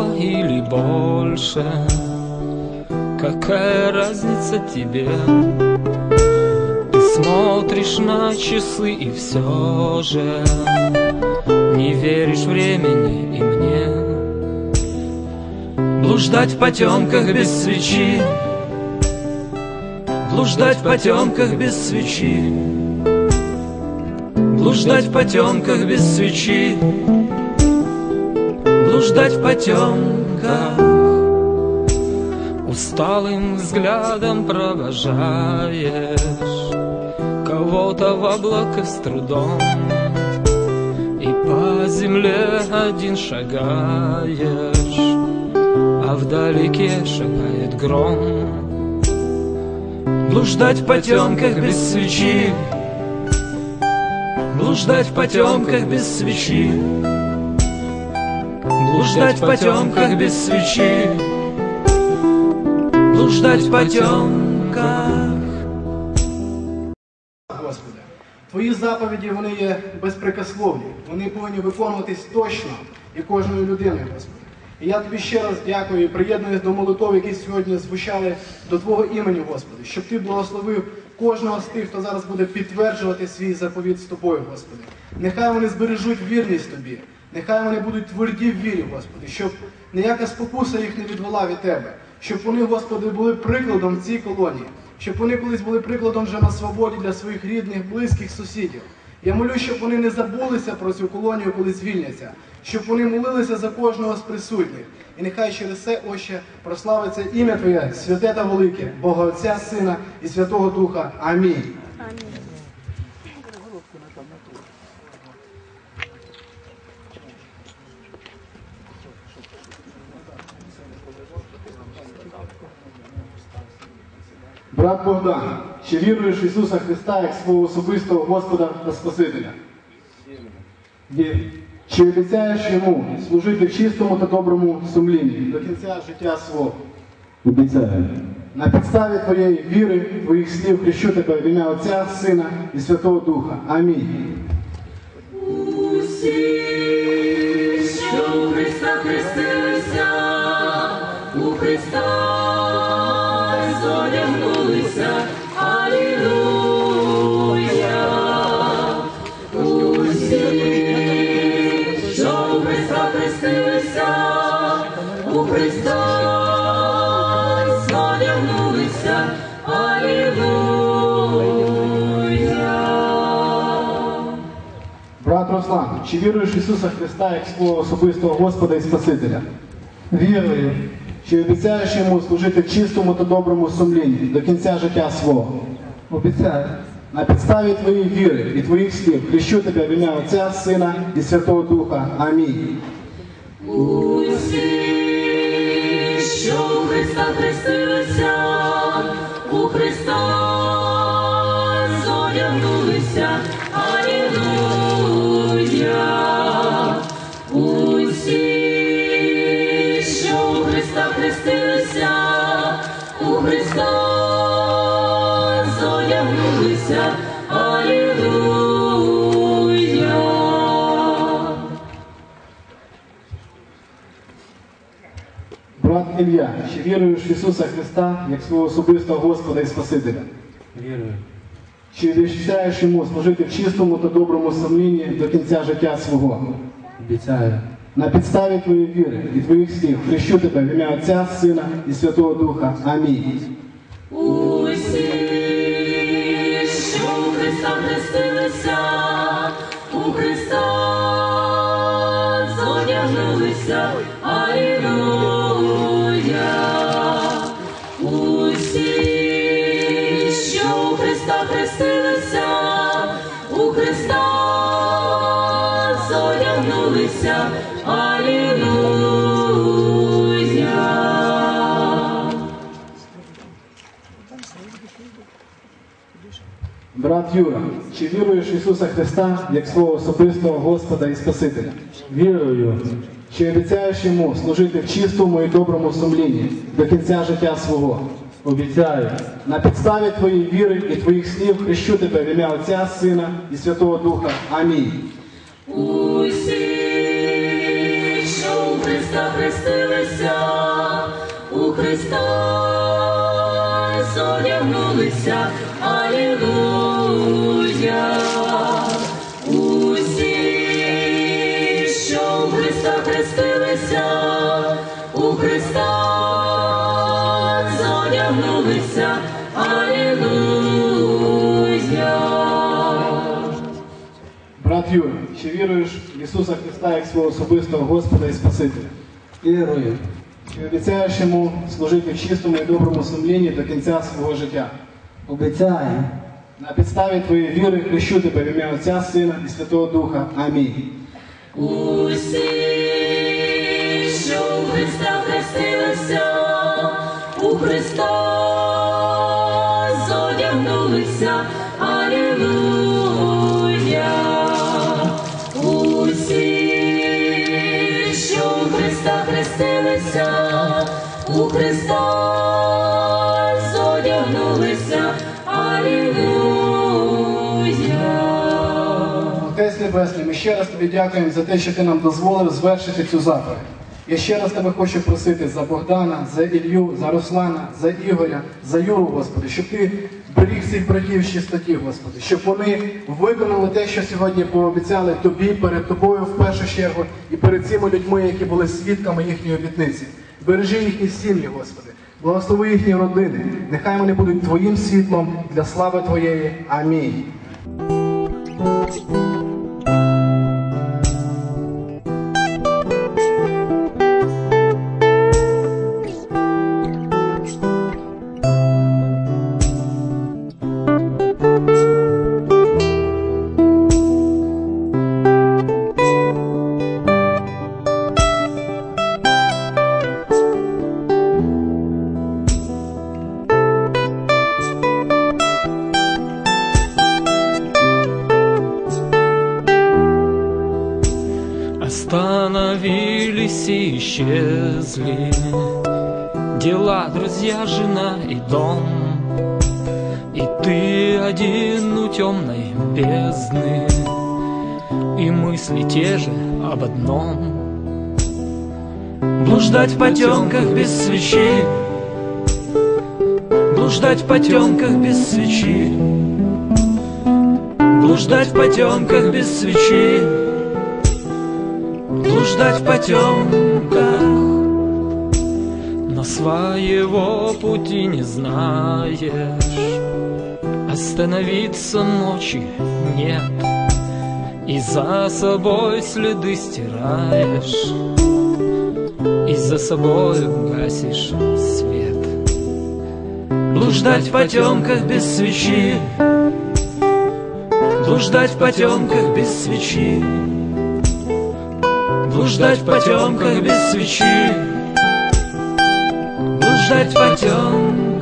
слова или больше? Какая разница тебе? Ты смотришь на часы и все же Не веришь времени и мне. Блуждать в потемках без свечи. Блуждать в потемках без свечи. Блуждать в потемках без свечи Блуждать в потемках Усталым взглядом провожаешь Кого-то в облако с трудом. И по земле один шагаешь А вдалеке шагает гром. Блуждать в потемках без свечи. Блуждать в потемках без свечи Блуждать в потемках без свечи Блуждать в потемках Господи, Твої заповіді вони є безпрекословні, вони повинні виконуватись точно і кожною людиною, Господи. І я тобі ще раз дякую і приєднуюсь до молитов, які сьогодні звучали до Твого імені, Господи, щоб Ти благословив кожного з тих, хто зараз буде підтверджувати свій заповіт з тобою, Господи. Нехай вони збережуть вірність Тобі, нехай вони будуть тверді в вірі, Господи, щоб ніяка спокуса їх не відвела від Тебе, щоб вони, Господи, були прикладом в цій колонії, щоб вони колись були прикладом вже на свободі для своїх рідних, близьких сусідів. Я молю, щоб вони не забулися про цю колонію, коли звільняться, щоб вони молилися за кожного з присутніх. І нехай через це, Отче, прославиться ім'я Твоє, святе та велике, Бога Отця, Сина і Святого Духа. Амінь. Брат Богдан, чи віруєш в Ісуса Христа як свого особистого Господа та Спасителя? Вір. Чи обіцяєш йому служити в чистому та доброму сумлінні до кінця життя свого? Обіцяю. На підставі твоєї віри, твоїх слів хрещу тебе в ім'я Отця, Сина і Святого Духа. Амінь. Усі, що у Христа хрестилися, у Христа у Христа. Алілуя. Брат Руслан, чи віруєш в Ісуса Христа як свого особистого Господа і Спасителя? Вірую. Чи обіцяєш йому служити чистому та доброму сумлінні до кінця життя свого? Обіцяю. На підставі твоєї віри і твоїх слів хрещу тебе в ім'я Отця, Сина і Святого Духа. Амінь. Що у Христа хрестилися, у Христа зодягнулися. Ілля, чи віруєш в Ісуса Христа як свого особистого Господа і Спасителя? Вірую. Чи обіцяєш йому служити в чистому та доброму сумлінні до кінця життя свого? Обіцяю. На підставі твоєї віри і твоїх слів хрещу тебе в ім'я Отця, Сина і Святого Духа. Амінь. Усі, що у Христа хрестилися, у Христа зодягнулися. Брат Юра, чи віруєш в Ісуса Христа як свого особистого Господа і Спасителя? Вірую. Чи обіцяєш йому служити в чистому і доброму сумлінні до кінця життя свого? Обіцяю. На підставі твоєї віри і твоїх слів хрещу тебе в ім'я Отця, Сина і Святого Духа. Амінь. Усі, що у Христа хрестилися, у Христа у Христа хрестилися, у Христа зодягнулися, Алілуя. Брат Юра, чи віруєш в Ісуса Христа як свого особистого Господа і Спасителя? Вірую. Чи обіцяєш йому служити в чистому і доброму сумлінні до кінця свого життя? Обіцяю. На підставі твоєї віри хрещу тебе в ім'я Отця, Сина і Святого Духа. Амінь. Усі, що у Христа хрестилися, у Христа зодягнулися, Алілуя. Усі, що у Христа хрестилися, у Христа Небесний, ми ще раз тобі дякуємо за те, що ти нам дозволив звершити цю заповідь. Я ще раз тебе хочу просити за Богдана, за Ілью, за Руслана, за Ігоря, за Юру, Господи, щоб ти беріг цих братів в чистоті, Господи, щоб вони виконали те, що сьогодні пообіцяли тобі, перед тобою в першу чергу, і перед цими людьми, які були свідками їхньої обітниці. Бережи їхні сім'ї, Господи, благослови їхні родини. Нехай вони будуть Твоїм світлом для слави Твоєї. Амінь. И исчезли. Дела, друзья, жена и дом. И ты один у темной бездны. И мысли те же об одном. Блуждать в потемках без свечи. Блуждать в потемках без свечи. Блуждать в потемках без свечи Блуждать в потемках Но своего пути не знаешь. Остановиться ночи нет. И за собой следы стираешь. И за собой гасишь свет. Блуждать в потемках без свечи. Блуждать в потемках без свечи Блуждать в потемках без свечи. Блуждать в потемках